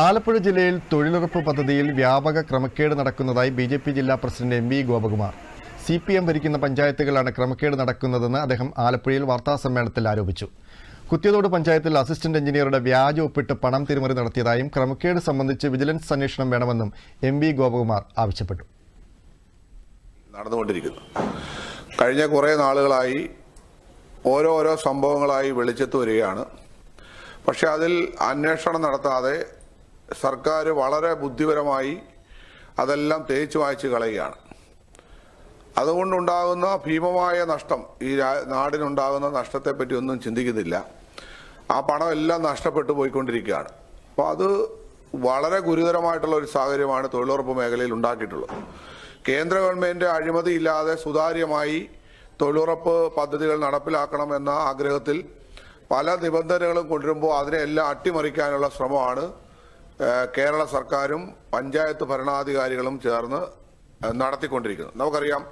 ആലപ്പുഴ ജില്ലയിൽ തൊഴിലുറപ്പ് പദ്ധതിയിൽ വ്യാപക ക്രമക്കേട് നടക്കുന്നതായി ബി ജെ പി ജില്ലാ president M V Gopakumar. C P M ഭരിക്കുന്ന പഞ്ചായത്തുകളാണ് ക്രമക്കേട് നടക്കുന്നതെന്ന് അദ്ദേഹം ആലപ്പുഴയിൽ വാർത്താസമ്മേളനത്തിൽ ആരോപിച്ചു. കുത്തിയതോട് പഞ്ചായത്തിൽ അസിസ്റ്റന്റ് എഞ്ചിനീയറുടെ വ്യാജ ഒപ്പിട്ട് പണം തിരിമറി നടത്തിയതായും ക്രമക്കേട് സംബന്ധിച്ച് വിജിലൻസ് അന്വേഷണം വേണമെന്നും എം വി ഗോപകുമാർ ആവശ്യപ്പെട്ടു. നടന്നുകൊണ്ടിരിക്കുന്നു. കഴിഞ്ഞ കുറേ നാളുകളായി ഓരോരോ സംഭവങ്ങളായി വെളിച്ചത്ത് വരികയാണ്. പക്ഷെ അതിൽ അന്വേഷണം നടത്താതെ സർക്കാർ വളരെ ബുദ്ധിപരമായി അതെല്ലാം തേച്ചു വായിച്ച് കളയുകയാണ്. അതുകൊണ്ടുണ്ടാകുന്ന ഭീമമായ നഷ്ടം ഈ നാടിനുണ്ടാകുന്ന നഷ്ടത്തെപ്പറ്റി ഒന്നും ചിന്തിക്കുന്നില്ല. ആ പണം എല്ലാം നഷ്ടപ്പെട്ടു പോയിക്കൊണ്ടിരിക്കുകയാണ്. അപ്പോൾ അത് വളരെ ഗുരുതരമായിട്ടുള്ള ഒരു സാഹചര്യമാണ് തൊഴിലുറപ്പ് മേഖലയിൽ ഉണ്ടാക്കിയിട്ടുള്ളത്. കേന്ദ്ര ഗവൺമെന്റ് അഴിമതിയില്ലാതെ സുതാര്യമായി തൊഴിലുറപ്പ് പദ്ധതികൾ നടപ്പിലാക്കണമെന്ന ആഗ്രഹത്തിൽ പല നിബന്ധനകളും കൊണ്ടുവരുമ്പോൾ അതിനെല്ലാം അട്ടിമറിക്കാനുള്ള ശ്രമമാണ് കേരള സർക്കാരും പഞ്ചായത്ത് ഭരണാധികാരികളും ചേർന്ന് നടത്തിക്കൊണ്ടിരിക്കുന്നത് നമുക്കറിയാം